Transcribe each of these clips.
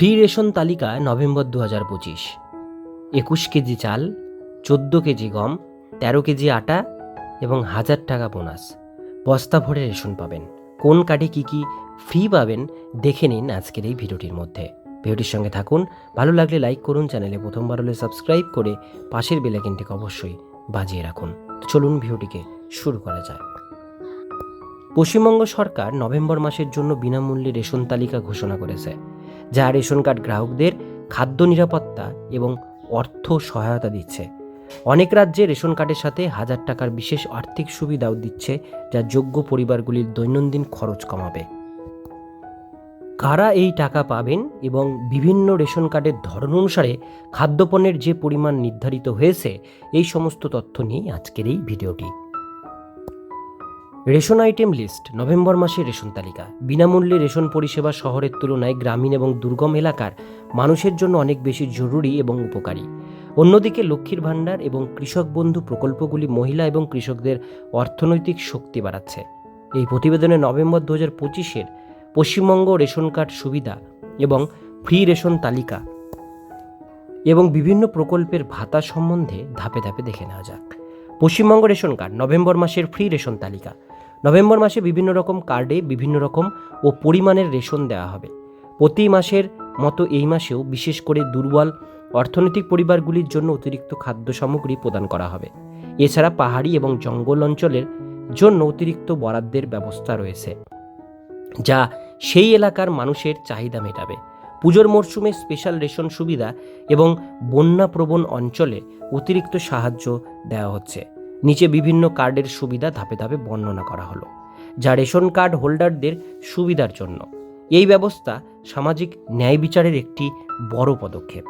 Free ration তালিকা November দু হাজার পঁচিশ। একুশ কেজি চাল, চোদ্দ কেজি গম, তেরো কেজি আটা এবং হাজার টাকা বোনাস। বস্তা ভরে রেশন পাবেন। কোন কার্ডে কী কী ফ্রি পাবেন দেখে নিন আজকের এই ভিডিওটির মধ্যে। ভিডিওটির সঙ্গে থাকুন। ভালো লাগলে লাইক করুন, চ্যানেলে প্রথমবার হলে সাবস্ক্রাইব করে পাশের বেলাইকিনটিকে অবশ্যই বাজিয়ে রাখুন। চলুন ভিডিওটিকে শুরু করা যায় পশ্চিমবঙ্গ সরকার নভেম্বর মাসের জন্য বিনামূল্যে রেশন তালিকা ঘোষণা করেছে। যা রেশন কার্ড গ্রাহকদের খাদ্য নিরাপত্তা এবং অর্থ সহায়তা দিচ্ছে। অনেক রাজ্যে রেশন কার্ডের সাথে হাজার টাকার বিশেষ আর্থিক সুবিধাও দিচ্ছে, যা যোগ্য পরিবারগুলির দৈনন্দিন খরচ কমাবে। কারা এই টাকা পাবেন এবং বিভিন্ন রেশন কার্ডের ধরন অনুসারে খাদ্যপণ্যের যে পরিমাণ নির্ধারিত হয়েছে, এই সমস্ত তথ্য নিয়ে আজকের এই ভিডিওটি। রেশন আইটেম লিস্ট, নভেম্বর মাসের রেশন তালিকা। বিনামূল্যে রেশন পরিষেবা শহরের তুলনায় গ্রামীণ এবং দুর্গম এলাকার মানুষের জন্য অনেক বেশি জরুরি এবং উপকারী। অন্যদিকে লক্ষ্মীর ভাণ্ডার এবং কৃষক বন্ধু প্রকল্পগুলি মহিলা এবং কৃষকদের অর্থনৈতিক শক্তি বাড়াচ্ছে। এই প্রতিবেদনে নভেম্বর দু হাজার পঁচিশের পশ্চিমবঙ্গ রেশন কার্ড সুবিধা এবং ফ্রি রেশন তালিকা এবং বিভিন্ন প্রকল্পের ভাতা সম্বন্ধে ধাপে ধাপে দেখে নেওয়া যাক। পশ্চিমবঙ্গ রেশন কার্ড, নভেম্বর মাসের ফ্রি রেশন তালিকা। নভেম্বর মাসে বিভিন্ন রকম কার্ডে বিভিন্ন রকম ও পরিমাণের রেশন দেওয়া হবে। প্রতি মাসের মতো এই মাসেও বিশেষ করে দুর্বল অর্থনৈতিক পরিবারগুলির জন্য অতিরিক্ত খাদ্য সামগ্রী প্রদান করা হবে। এছাড়া পাহাড়ি এবং জঙ্গল অঞ্চলের জন্য অতিরিক্ত বরাদ্দের ব্যবস্থা রয়েছে, যা সেই এলাকার মানুষের চাহিদা মেটাবে। পুজোর মরশুমে স্পেশাল রেশন সুবিধা এবং বন্যাপ্রবণ অঞ্চলে অতিরিক্ত সাহায্য দেওয়া হচ্ছে। নিচে বিভিন্ন কার্ডের সুবিধা ধাপে ধাপে বর্ণনা করা হলো, যা রেশন কার্ড হোল্ডারদের সুবিধার জন্য। এই ব্যবস্থা সামাজিক ন্যায় বিচারের একটি বড় পদক্ষেপ।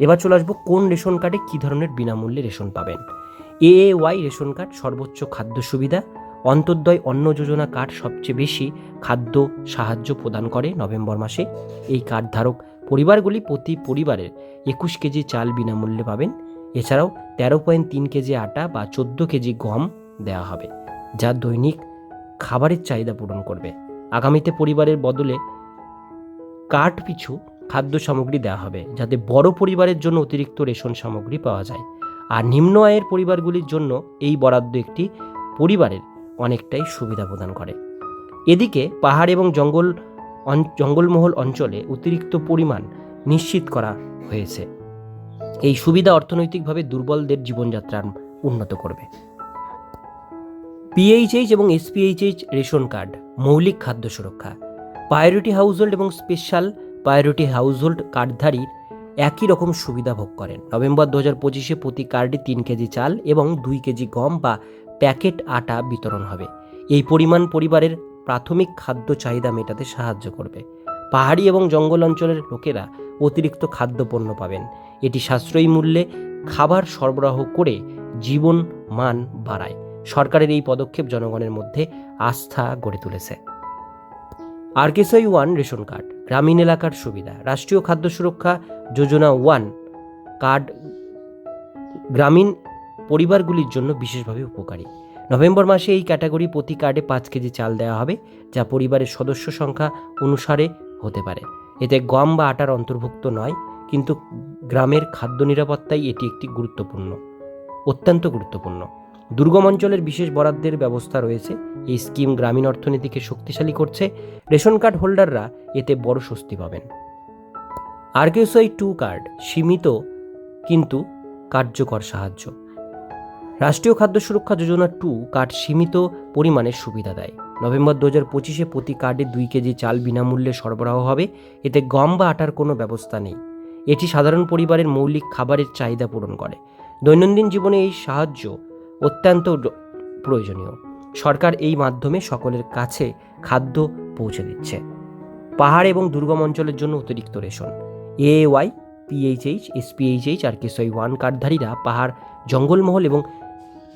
এবার চলে আসব কোন রেশন কার্ডে কী ধরনের বিনামূল্যে রেশন পাবেন। এ ওয়াই রেশন কার্ড সর্বোচ্চ খাদ্য সুবিধা, অন্তর্দয় অন্ন যোজনা কার্ড সবচেয়ে বেশি খাদ্য সাহায্য প্রদান করে নভেম্বর মাসে। এই কার্ড ধারক পরিবারগুলি প্রতি পরিবারের একুশ কেজি চাল বিনামূল্যে পাবেন। এছাড়াও তেরো পয়েন্ট তিন কেজি আটা বা চোদ্দ কেজি গম দেওয়া হবে, যা দৈনিক খাবারের চাহিদা পূরণ করবে। আগামীতে পরিবারের বদলে কার্ড পিছু খাদ্য সামগ্রী দেওয়া হবে, যাতে বড় পরিবারের জন্য অতিরিক্ত রেশন সামগ্রী পাওয়া যায়। আর নিম্ন আয়ের পরিবারগুলির জন্য এই বরাদ্দ একটি পরিবারের অনেকটাই সুবিধা প্রদান করে। এদিকে পাহাড় এবং জঙ্গল জঙ্গলমহল অঞ্চলে অতিরিক্ত পরিমাণ নিশ্চিত করা হয়েছে। এই সুবিধা অর্থনৈতিকভাবে দুর্বলদের জীবনযাত্রার উন্নত করবে। পিএইচএইচ এবং এসপিএইচএইচ রেশন কার্ড, মৌলিক খাদ্য সুরক্ষা প্রায়োরিটি হাউসহোল্ড এবং স্পেশাল প্রায়োরিটি হাউসহোল্ড কার্ডধারীর একই রকম সুবিধা ভোগ করেন। নভেম্বর দু হাজার পঁচিশে প্রতি কার্ডে তিন কেজি চাল এবং দুই কেজি গম বা প্যাকেট আটা বিতরণ হবে। এই পরিমাণ পরিবারের প্রাথমিক খাদ্য চাহিদা মেটাতে সাহায্য করবে। পাহাড়ি এবং জঙ্গল অঞ্চলের লোকেরা অতিরিক্ত খাদ্যপণ্য পাবেন। এটি সাশ্রয়ী মূল্যে খাবার সরবরাহ করে জীবন মান বাড়ায়। সরকারের এই পদক্ষেপ জনগণের মধ্যে আস্থা গড়ে তুলেছে। আরকেসআই ওয়ান রেশন কার্ড, গ্রামীণ এলাকার সুবিধা, রাষ্ট্রীয় খাদ্য সুরক্ষা যোজনা ওয়ান কার্ড গ্রামীণ পরিবারগুলির জন্য বিশেষভাবে উপকারী। নভেম্বর মাসে এই ক্যাটাগরি প্রতি কার্ডে পাঁচ কেজি চাল দেওয়া হবে, যা পরিবারের সদস্য সংখ্যা অনুসারে হতে পারে। এতে গম বা আটার অন্তর্ভুক্ত নয়, কিন্তু গ্রামের খাদ্য নিরাপত্তায় এটি একটি গুরুত্বপূর্ণ, অত্যন্ত গুরুত্বপূর্ণ। দুর্গম অঞ্চলের বিশেষ বরাদ্দের ব্যবস্থা রয়েছে। এই স্কিম গ্রামীণ অর্থনীতিকে শক্তিশালী করছে। রেশন কার্ড হোল্ডাররা এতে বড় স্বস্তি পাবেন। আরকেএসআই টু কার্ড সীমিত, কিন্তু কার্যকর সাহায্য। রাষ্ট্রীয় খাদ্য সুরক্ষা যোজনা টু কার্ড সীমিত পরিমাণে সুবিধা দেয়। নভেম্বর দু হাজার পঁচিশে প্রতি কার্ডে দুই কেজি চাল বিনামূল্যে সরবরাহ হবে। এতে গম বা আটার কোনো ব্যবস্থা নেই। এটি সাধারণ পরিবারের মৌলিক খাবারের চাহিদা পূরণ করে। দৈনন্দিন জীবনে এই সাহায্য অত্যন্ত প্রয়োজনীয়। সরকার এই মাধ্যমে সকলের কাছে খাদ্য পৌঁছে দিচ্ছে। পাহাড় এবং দুর্গম অঞ্চলের জন্য অতিরিক্ত ration. A Y PHH SPHH R KSY one কার্ডধারীরা পাহাড়, জঙ্গলমহল এবং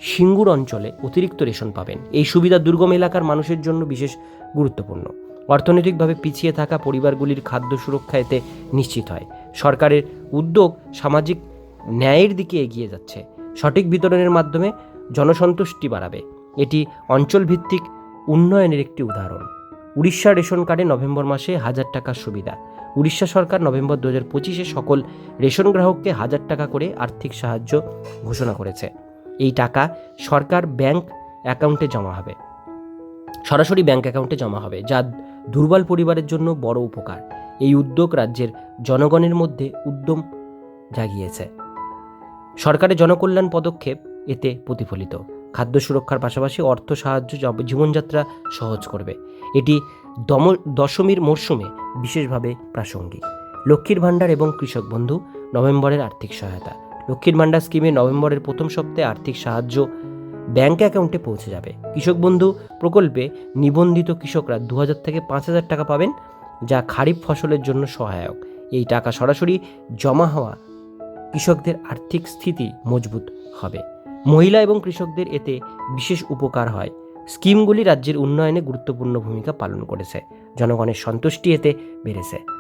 সিঙ্গুর অঞ্চলে অতিরিক্ত রেশন পাবেন। এই সুবিধা দুর্গম এলাকার মানুষের জন্য বিশেষ গুরুত্বপূর্ণ। অর্থনৈতিকভাবে পিছিয়ে থাকা পরিবারগুলির খাদ্য সুরক্ষা এতে নিশ্চিত হয়। সরকারের উদ্যোগ সামাজিক ন্যায়ের দিকে এগিয়ে যাচ্ছে। সঠিক বিতরণের মাধ্যমে জনসন্তুষ্টি বাড়াবে। এটি অঞ্চলভিত্তিক উন্নয়নের একটি উদাহরণ। উড়িষ্যা রেশন কার্ডে নভেম্বর মাসে হাজার টাকার সুবিধা। উড়িষ্যা সরকার নভেম্বর দু হাজার পঁচিশে সকল রেশন গ্রাহককে হাজার টাকা করে আর্থিক সাহায্য ঘোষণা করেছে। এই টাকা সরকার ব্যাংক অ্যাকাউন্টে জমা হবে। সরাসরি ব্যাংক অ্যাকাউন্টে জমা হবে, যা দুর্বল পরিবারের জন্য বড় উপকার। এই উদ্যোগ রাজ্যের জনগণের মধ্যে উদ্যম জাগিয়েছে। সরকারের জনকল্যাণ পদক্ষেপ এতে প্রতিফলিত। খাদ্য সুরক্ষার পাশাপাশি অর্থ সাহায্য জীবনযাত্রা সহজ করবে। এটি দম দশমীর মরশুমে বিশেষভাবে প্রাসঙ্গিক। লক্ষ্মীর ভাণ্ডার এবং কৃষক বন্ধু, নভেম্বরের আর্থিক সহায়তা। লক্ষ্মীর ভাণ্ডার স্কিমে নভেম্বরের প্রথম সপ্তাহে আর্থিক সাহায্য ব্যাঙ্ক অ্যাকাউন্টে পৌঁছে যাবে। কৃষক বন্ধু প্রকল্পে নিবন্ধিত কৃষকরা দু হাজার থেকে পাঁচ হাজার টাকা পাবেন, যা খারিফ ফসলের জন্য সহায়ক। এই টাকা সরাসরি জমা হওয়া কৃষকদের আর্থিক স্থিতি মজবুত হবে। মহিলা এবং কৃষকদের এতে বিশেষ উপকার হয়। স্কিমগুলি রাজ্যের উন্নয়নে গুরুত্বপূর্ণ ভূমিকা পালন করেছে। জনগণের সন্তুষ্টি এতে বেড়েছে।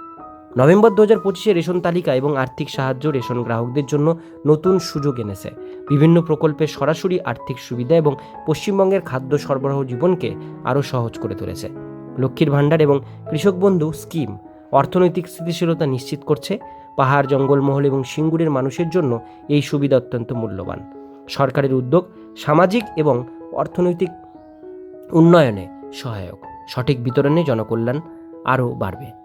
নভেম্বর দু হাজার পঁচিশে রেশন তালিকা এবং আর্থিক সাহায্য রেশন গ্রাহকদের জন্য নতুন সুযোগ এনেছে। বিভিন্ন প্রকল্পের সরাসরি আর্থিক সুবিধা এবং পশ্চিমবঙ্গের খাদ্য সরবরাহ জীবনকে আরও সহজ করে তুলেছে। লক্ষ্মীর ভাণ্ডার এবং কৃষক বন্ধু স্কিম অর্থনৈতিক স্থিতিশীলতা নিশ্চিত করছে। পাহাড়, জঙ্গলমহল এবং সিঙ্গুরের মানুষের জন্য এই সুবিধা অত্যন্ত মূল্যবান। সরকারের উদ্যোগ সামাজিক এবং অর্থনৈতিক উন্নয়নে সহায়ক। সঠিক বিতরণে জনকল্যাণ আরও বাড়বে।